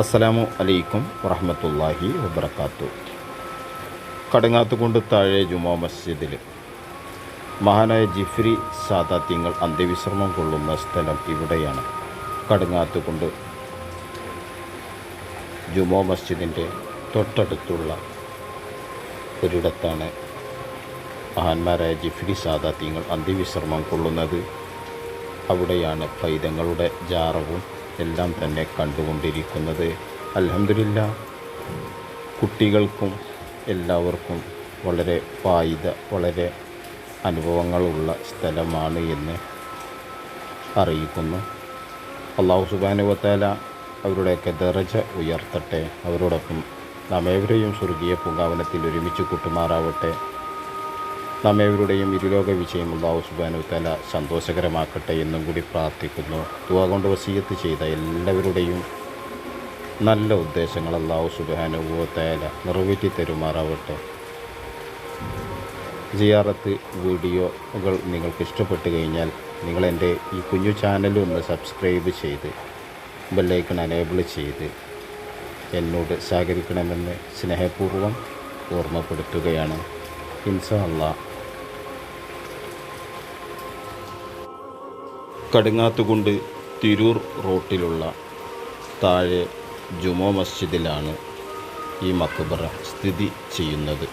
അസ്സലാമു അലൈക്കും വറഹമത്തല്ലാഹി വബർക്കാത്തു കടങ്ങാത്തുകൊണ്ട് താഴെ ജുമാ മസ്ജിദിൽ മഹാനായ ജിഫ്രി സാദാത്യങ്ങൾ അന്ത്യവിശ്രമം കൊള്ളുന്ന സ്ഥലം ഇവിടെയാണ് കടങ്ങാത്തുകൊണ്ട് ജുമാ മസ്ജിദിന്റെ തൊട്ടടുത്തുള്ള ഒരിടത്താണ് മഹാന്മാരായ ജിഫ്രി സാദാത്യങ്ങൾ അന്ത്യവിശ്രമം കൊള്ളുന്നത്. അവിടെയാണ് പൈതങ്ങളുടെ ജാറവും എല്ലാം തന്നെ കണ്ടുകൊണ്ടിരിക്കുന്നത്. അലഹമില്ല കുട്ടികൾക്കും എല്ലാവർക്കും വളരെ ഫായിദ വളരെ അനുഭവങ്ങളുള്ള സ്ഥലമാണ് എന്ന് അറിയിക്കുന്നു. അള്ളാഹു സുബാനുവത്താല അവരുടെയൊക്കെ ദറജ ഉയർത്തട്ടെ. അവരോടൊപ്പം നാം ഏവരെയും സ്വർഗീയ പൂങ്കാവനത്തിൽ ഒരുമിച്ച് കൂട്ടുമാറാവട്ടെ. നാം ഏവരുടെയും ഇരുലോക വിജയം അള്ളാഹു തല സന്തോഷകരമാക്കട്ടെ എന്നും കൂടി പ്രാർത്ഥിക്കുന്നു. തുക കൊണ്ട് വസീയത്ത് ചെയ്ത എല്ലാവരുടെയും നല്ല ഉദ്ദേശങ്ങൾ അള്ളാഹു തല നിറവേറ്റി തരുമാറാവട്ടെ. ജിയാറത്ത് വീഡിയോകൾ നിങ്ങൾക്ക് ഇഷ്ടപ്പെട്ട് കഴിഞ്ഞാൽ നിങ്ങൾ എന്റെ ഈ കുഞ്ഞു ചാനൽ ഒന്ന് സബ്സ്ക്രൈബ് ചെയ്ത് ബെല്ലൈക്കൺ അനേബിൾ ചെയ്ത് എന്നോട് സഹകരിക്കണമെന്ന് സ്നേഹപൂർവം ഓർമ്മപ്പെടുത്തുകയാണ്. ഇൻസാ അല്ലാ കടുങ്ങാത്തുകൊണ്ട് തിരൂർ റോട്ടിലുള്ള താഴെ ജുമോ മസ്ജിദിലാണ് ഈ മക്ബറ സ്ഥിതി ചെയ്യുന്നത്.